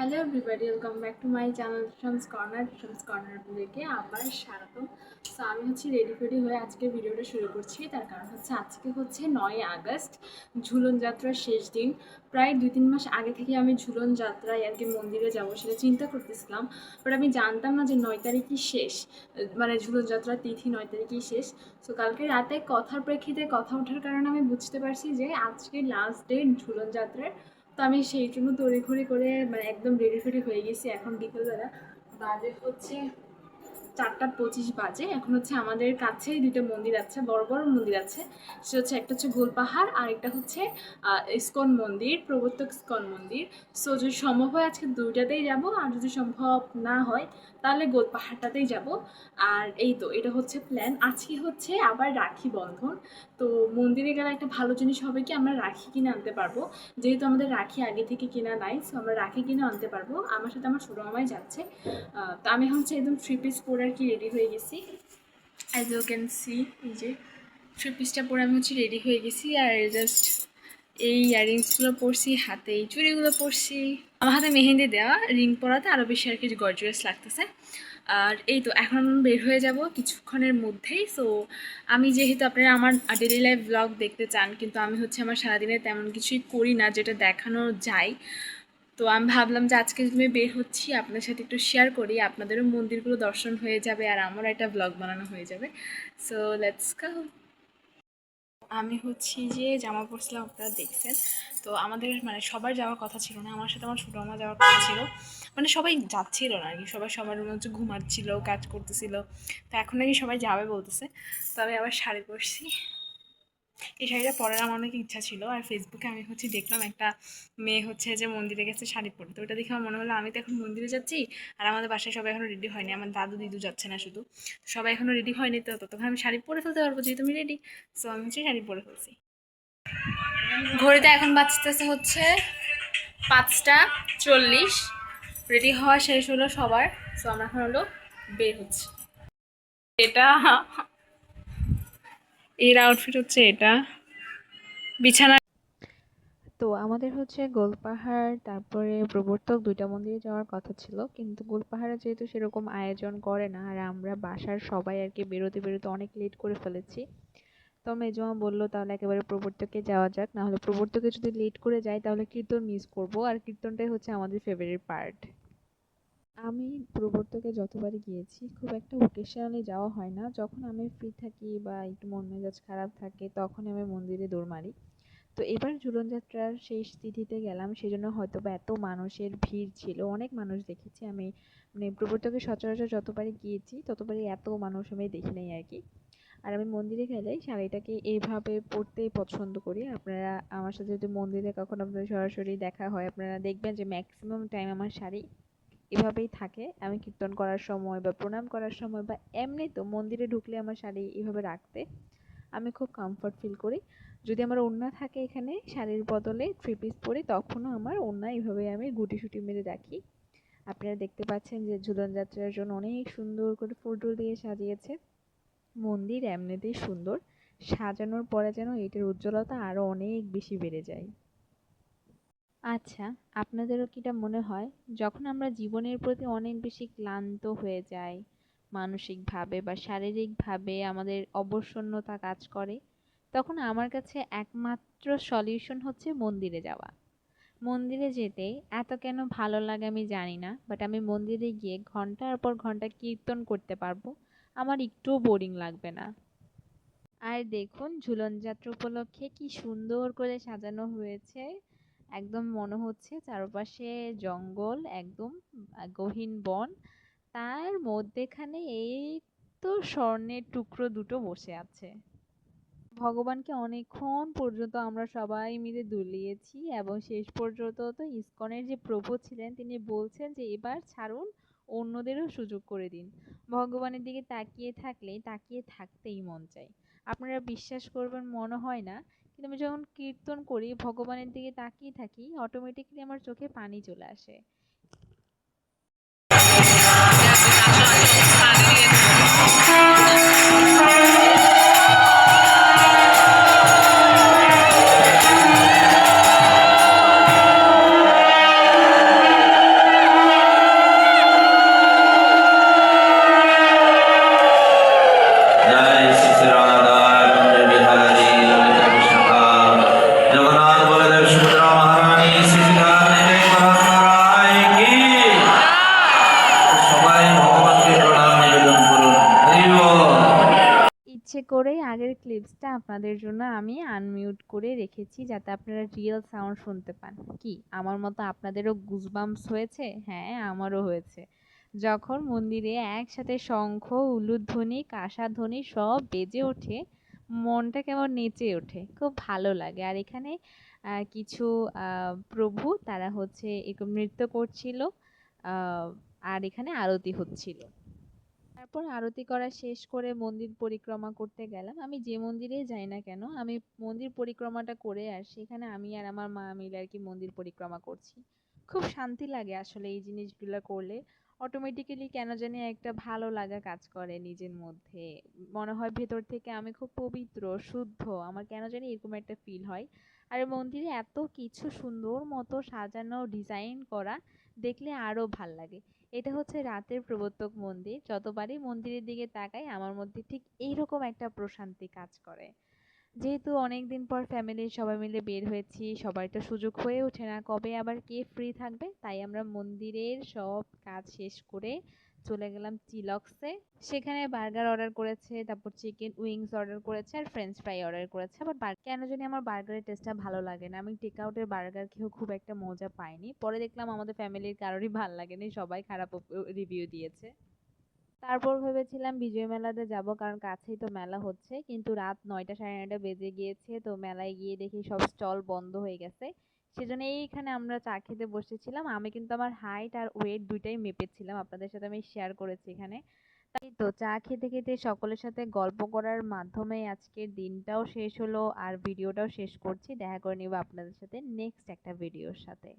Hello everybody welcome back to my channel Trishma's corner Trishma's corner থেকে আবার স্বাগতম। So আমি হচ্ছে রেডি ফেডি হয়ে আজকে ভিডিওটা শুরু করছি। তার কারণ হচ্ছে আজকে হচ্ছে নয় আগস্ট, ঝুলন যাত্রার শেষ দিন। প্রায় দুই তিন মাস আগে থেকে আমি ঝুলন যাত্রায় আর কি মন্দিরে যাব সেটা চিন্তা করতেছিলাম। বাট আমি জানতাম না যে নয় তারিখই শেষ মানে ঝুলন যাত্রার তিথি নয় তারিখই শেষ। সো কালকে রাতে কথার প্রেক্ষিতে কথা ওঠার কারণে আমি বুঝতে পারছি যে আজকে লাস্ট ডে ঝুলন যাত্রার তো আমি সেই জন্য তড়িঘড়ি করে মানে একদম রেডি ফেডি হয়ে গেছি এখন বিকেলবেলা। বাজে হচ্ছে চারটা পঁচিশ বাজে। এখন হচ্ছে আমাদের কাছেই দুটো মন্দির আছে, বড় বড় মন্দির আছে। সে হচ্ছে একটা হচ্ছে গোলপাহাড় আর একটা হচ্ছে ইস্কন মন্দির, প্রবর্তক ইস্কন মন্দির। সো যদি সম্ভব হয় আজকে দুইটাতেই যাব, আর যদি সম্ভব না হয়, তাহলে গোলপাহাড়টাতেই যাব। আর এই তো, এটা হচ্ছে প্ল্যান আজকে হচ্ছে আবার রাখি বন্ধন। তো মন্দিরে গেলে একটা ভালো জিনিস হবে কি, আমরা রাখি কিনে আনতে পারব। যেহেতু আমাদের রাখি আগে থেকে কেনা নাই সো আমরা রাখি কিনে আনতে পারব। আমার সাথে আমার ছোটো মামাই যাচ্ছে। তো আমি হচ্ছে একদম থ্রি পিস পরে আর কি রেডি হয়ে গেছি? অ্যাজ ইউ ক্যান সি এই যে থ্রি পিসটা পরে আমি হচ্ছে রেডি হয়ে গেছি আর জাস্ট এই ইয়ারিংসগুলো পরছি, হাতে এই চুড়িগুলো পরছি। আমার হাতে মেহেন্দি দেওয়া রিং পরাতে আরও বেশি আর কি গর্জিয়াস লাগতেছে। আর এই তো, এখন বের হয়ে যাব কিছুক্ষণের মধ্যেই। সো আমি যেহেতু আপনারা আমার ডেলি লাইফ ব্লগ দেখতে চান, কিন্তু আমি হচ্ছে আমার সারাদিনে তেমন কিছুই করি না, যেটা দেখানো যায়। তো আমি ভাবলাম যে আজকে তুমি বের হচ্ছি, আপনার সাথে একটু শেয়ার করি। আপনাদেরও মন্দিরগুলো দর্শন হয়ে যাবে আর আমারও একটা ব্লগ বানানো হয়ে যাবে। সো লেটস গো আমি হচ্ছি যে জামা পরছিলাম, আপনারা দেখছেন। তো আমাদের মানে সবার যাওয়ার কথা ছিল না, আমার সাথে আমার ছোটো মামা যাওয়ার কথা ছিল। মানে সবাই যাচ্ছিল না আর কি সবাই সবার রুমে হচ্ছে ঘুমাচ্ছিল, কাজ করতেছিল। তো এখন নাকি সবাই যাবে বলতেছে। তো আমি আবার শাড়ি পরছি। এই শাড়িটা পরার আমার অনেক ইচ্ছা ছিল। আর ফেসবুকে আমি হচ্ছে দেখলাম একটা মেয়ে হচ্ছে যে মন্দিরে গেছে শাড়ি পরতে। ওটা দেখে আমার মনে হলো, আমি তো এখন মন্দিরে যাচ্ছি আর আমাদের বাসায় সবাই এখনও রেডি হয়নি। আমার দাদু দিদু যাচ্ছে না শুধু। সবাই এখনও রেডি হয়নি তো ততক্ষণ আমি শাড়ি পরে ফেলতে পারব যেহেতু আমি রেডি সো আমি হচ্ছে শাড়ি পরে ফেলছি। ঘড়িতে এখন বাঁচতেছে হচ্ছে পাঁচটা চল্লিশ। রেডি হওয়া শেষ হলো সবার। সো আমরা এখন হলো বের হচ্ছে। এটা এর আউটফিট হচ্ছে এটা। বিছানা তো আমাদের হচ্ছে গোলপাহাড় তারপরে প্রবর্তক দুইটা মন্দিরে যাওয়ার কথা ছিল। কিন্তু গোলপাহাড়ে যেহেতু সেরকম আয়োজন করে না, আর আমরা বাসার সবাই আর কি বেরোতে বেরোতে অনেক লেট করে ফেলেছি। তো মেজমা বলল, তাহলে একেবারে প্রবর্তকে যাওয়া যাক। নাহলে প্রবর্তকে যদি লেট করে যাই, তাহলে কীর্তন মিস করব। আর কীর্তনটাই হচ্ছে আমাদের ফেভারিট পার্ট আমি প্রবর্তকে যতবারই গিয়েছি, খুব একটা ওকেশনালি যাওয়া হয় না। যখন আমি ফ্রি থাকি বা একটু মন মেজাজ খারাপ থাকে তখন আমি মন্দিরে দৌড় মারি। তো এবার ঝুলন যাত্রার শেষ তিথিতে গেলাম, সেজন্য হয়তো বা এত মানুষের ভিড় ছিল। অনেক মানুষ দেখেছি আমি। মানে প্রবর্তকে সচরাচর যতবারই গিয়েছি, ততবারই এত মানুষ আমি দেখি নাই আর কি। আর আমি মন্দিরে গেলে শাড়িটাকে এইভাবে পরতেই পছন্দ করি। আপনারা আমার সাথে যদি মন্দিরে কখনো আপনাদের সরাসরি দেখা হয়, আপনারা দেখবেন যে ম্যাক্সিমাম টাইম আমার শাড়ি এভাবেই থাকে। আমি কীর্তন করার সময় বা প্রণাম করার সময় বা এমনি তো মন্দিরে ঢুকলে আমার শাড়ি এভাবে রাখতে আমি খুব কমফর্ট ফিল করি। যদি আমার ওড়না থাকে এখানে শাড়ির বদলে থ্রি পিস পরি, তখনও আমার ওড়না এইভাবে আমি গুটি সুটি মেরে রাখি। আপনারা দেখতে পাচ্ছেন যে ঝুলন যাত্রার জন্য অনেক সুন্দর করে ফুল টুল দিয়ে সাজিয়েছে। মন্দির এমনিতেই সুন্দর। সাজানোর পরে যেন এটার উজ্জ্বলতা আরও অনেক বেশি বেড়ে যায়। আচ্ছা আপনাদেরও কি এটা মনে হয়? যখন আমরা জীবনের প্রতি অনেক বেশি ক্লান্ত হয়ে যাই, মানসিকভাবে বা শারীরিকভাবে আমাদের অবসন্নতা কাজ করে, তখন আমার কাছে একমাত্র সলিউশন হচ্ছে মন্দিরে যাওয়া। মন্দিরে যেতে এত কেন ভালো লাগে আমি জানি না, বাট আমি মন্দিরে গিয়ে ঘণ্টার পর ঘণ্টা কীর্তন করতে পারব, আমার একটুও বোরিং লাগবে না। আর দেখুন ঝুলন যাত্রা উপলক্ষে কি সুন্দর করে সাজানো হয়েছে। একদম মনে হচ্ছে চারপাশে জঙ্গল, একদম গহীন বন। তার মধ্যেখানে এই তো স্বর্ণের টুকরো দুটো বসে আছে। ভগবানকে অনেকক্ষণ পর্যন্ত আমরা সবাই মিলে দুলিয়েছি এবং শেষ পর্যন্ত তো ইসকনের যে প্রভু ছিলেন, তিনি বলছেন যে, এবার ছাড়ুন, অন্যদেরও সুযোগ করে দিন। ভগবানের দিকে তাকিয়ে থাকলে, তাকিয়ে থাকতেই মন চায়। আপনারা বিশ্বাস করবেন, মনে হয় না কিন্তু আমি যখন কীর্তন করি, ভগবানের দিকে তাকিয়ে থাকি, automatically আমার চোখে পানি চলে আসে। করেই আগের ক্লিপসটা আপনাদের জন্য আমি আনমিউট করে রেখেছি যাতে আপনারা রিয়েল সাউন্ড শুনতে পান। কি? আমার মতো আপনাদেরও গুজবাম্পস হয়েছে? হ্যাঁ আমারও হয়েছে। যখন মন্দিরে একসাথে শঙ্খ, উলুধ্বনি, কাঁসাধ্বনি সব বেজে ওঠে, মনটা কেমন নেচে ওঠে। খুব ভালো লাগে। আর এখানে কিছু প্রভু, তারা হচ্ছে এরকম নৃত্য করছিল আর এখানে আরতি হচ্ছিল। তারপর আরতি করা শেষ করে মন্দির পরিক্রমা করতে গেলাম। আমি যে মন্দিরেই যাই না কেন, আমি মন্দির পরিক্রমাটা করে আর সেখানে আমি আর আমার মা মিলে আর কি মন্দির পরিক্রমা করছি। খুব শান্তি লাগে আসলে এই জিনিসগুলো করলে। অটোমেটিক্যালি কেন জানি একটা ভালো লাগা কাজ করে নিজের মধ্যে। মনে হয় ভেতর থেকে আমি খুব পবিত্র, শুদ্ধ, আমার কেন জানি এরকম একটা ফিল হয়। আর মন্দিরে এত কিছু সুন্দর মতো সাজানো ডিজাইন করা দেখলে আরও ভালো লাগে। এটা হচ্ছে রাতের প্রবর্তক মন্দির। যতবারই মন্দিরের দিকে তাকাই, আমার মধ্যে ঠিক এইরকম একটা প্রশান্তি কাজ করে। যেহেতু অনেক দিন পর ফ্যামিলির সবাই মিলে বের হয়েছি, সবার তো সুযোগ হয়ে ওঠে না কবে আবার কে ফ্রি থাকবে, তাই আমরা মন্দিরের সব কাজ শেষ করে চলে গেলাম চিলক্সে। সেখানে বার্গার অর্ডার করেছে, তারপর চিকেন উইংস অর্ডার করেছে আর ফ্রেঞ্চ ফ্রাই অর্ডার করেছে। আবার বার- কেন জানি আমার বার্গারের টেস্টটা ভালো লাগে না। আমি টেক আউটের বার্গার খেয়েও খুব একটা মজা পাইনি। পরে দেখলাম আমাদের ফ্যামিলির কারোরই ভালো লাগেনি, সবাই খারাপ রিভিউ দিয়েছে। তারপর ভেবেছিলাম বিজয় মেলাতে যাব, কারণ কাছেই তো মেলা হচ্ছে। কিন্তু রাত নয়টা সাড়ে নয়টা বেজে গিয়েছে, তো মেলায় গিয়ে দেখি সব স্টল বন্ধ হয়ে গেছে। সেজন্য এইখানে আমরা চা খেতে বসেছিলাম। আমি কিন্তু আমার হাইট আর ওয়েট দুইটাই মেপেছিলাম। আপনাদের সাথে আমি শেয়ার করেছি এখানে। তাই তো চা খেতে খেতে সকলের সাথে গল্প করার মাধ্যমে আজকের দিনটাও শেষ হলো। আর ভিডিওটাও শেষ করছি। দেখা করে নিব আপনাদের সাথে নেক্সট একটা ভিডিওর সাথে।